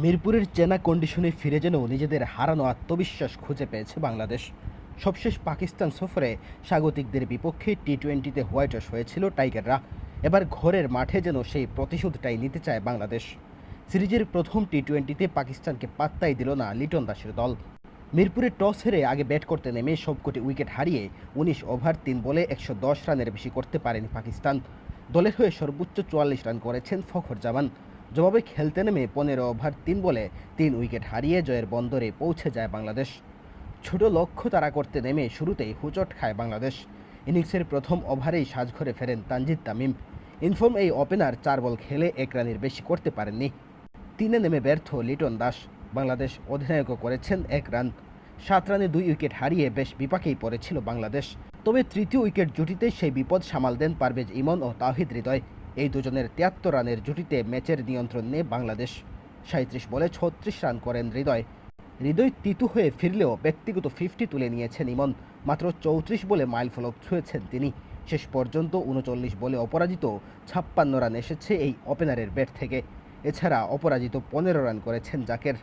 মিরপুরের চেনা কন্ডিশনে ফিরে যেন নিজেদের হারানো আত্মবিশ্বাস খুঁজে পেয়েছে বাংলাদেশ। সবশেষ পাকিস্তান সফরে স্বাগতিকদের বিপক্ষে টি টোয়েন্টিতে হোয়াইট ওয়াশ হয়েছিল টাইগাররা। এবার ঘরের মাঠে যেন সেই প্রতিশোধটাই নিতে চায় বাংলাদেশ। সিরিজের প্রথম টি টোয়েন্টিতে পাকিস্তানকে পাত্তাই দিল না লিটন দাসের দল। মিরপুরে টস হেরে আগে ব্যাট করতে নেমে সবকটি উইকেট হারিয়ে উনিশ ওভার তিন বলে একশো দশ রানের বেশি করতে পারেনি পাকিস্তান। দলের হয়ে সর্বোচ্চ চুয়াল্লিশ রান করেছেন ফখর জামান জবাবে খেলতে নেমে পনেরো ওভার তিন বলে তিন উইকেট হারিয়ে জয়ের বন্দরে পৌঁছে যায় বাংলাদেশ। ছোট লক্ষ্য তারা করতে নেমে শুরুতেই হুচট খায় বাংলাদেশ। ইনিংসের প্রথম ওভারেই সাজঘরে ফেরেন তানজিদ তামিম। ইনফর্ম এই ওপেনার চার বল খেলে এক রানের বেশি করতে পারেননি। তিনে নেমে ব্যর্থ লিটন দাস। বাংলাদেশ অধিনায়কও করেছেন এক রান। সাত রানে দুই উইকেট হারিয়ে বেশ বিপাকেই পড়েছিল বাংলাদেশ। তবে তৃতীয় উইকেট জুটিতে সেই বিপদ সামাল দেন পারভেজ ইমন ও তাহিদ হৃদয়। এই দুজনের তিয়াত্তর রানের জুটিতে ম্যাচের নিয়ন্ত্রণ নেয় বাংলাদেশ সাঁত্রিশ বলে ছত্রিশ রান করেন হৃদয়। হৃদয় তিতু হয়ে ফিরলেও ব্যক্তিগত ফিফটি তুলে নিয়েছেন ইমন। মাত্র চৌত্রিশ বলে মাইল ফলক ছুঁয়েছেন তিনি। শেষ পর্যন্ত উনচল্লিশ বলে অপরাজিত ছাপ্পান্ন রান এসেছে এই ওপেনারের ব্যাট থেকে। এছাড়া অপরাজিত পনেরো রান করেছেন জাকের।